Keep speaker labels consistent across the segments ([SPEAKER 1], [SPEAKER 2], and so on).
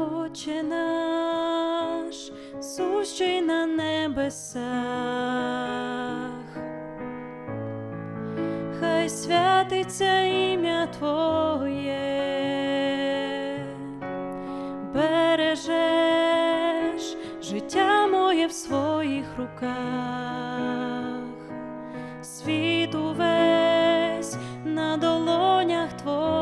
[SPEAKER 1] Отче наш, сущий на небесах, хай святиться ім'я Твоє, бережеш життя моє в своїх руках, світ увесь на долонях Твоїх.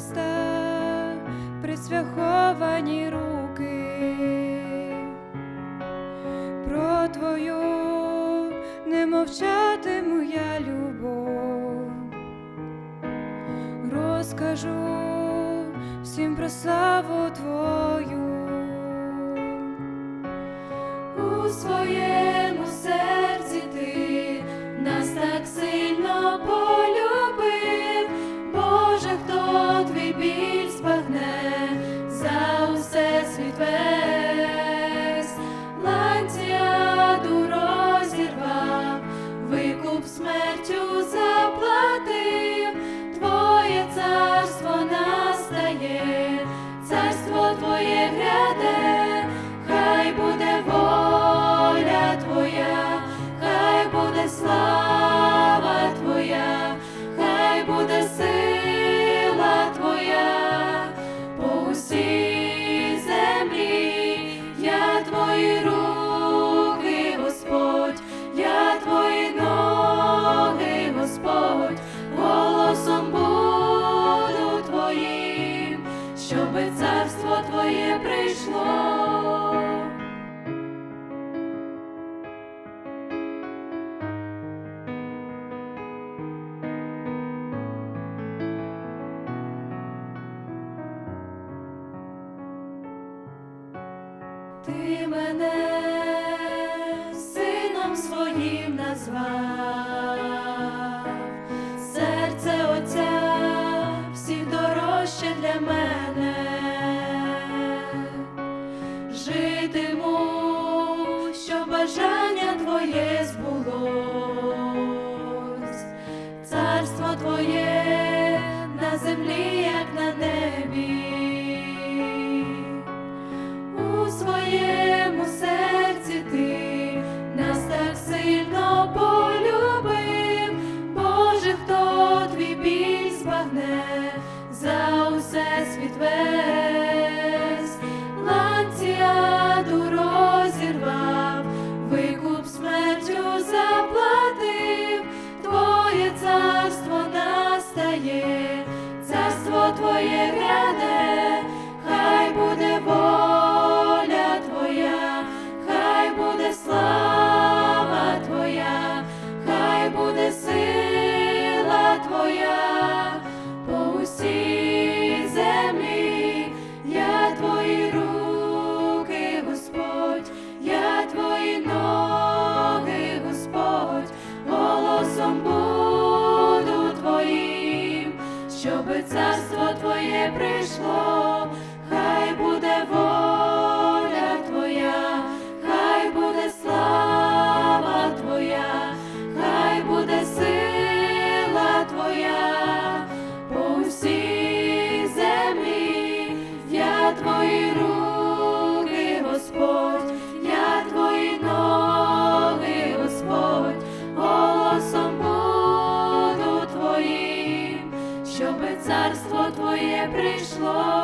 [SPEAKER 2] Христа, присвяховані руки, про Твою не мовчатиму я любов, розкажу всім про славу Твою
[SPEAKER 1] у своєму. ти мене сином своїм назвав, серце Отця всіх дорожче для мене, житиму, що бажання твоє збулось, царство твоє на землі. смагне за усе світ весь. Прийшло,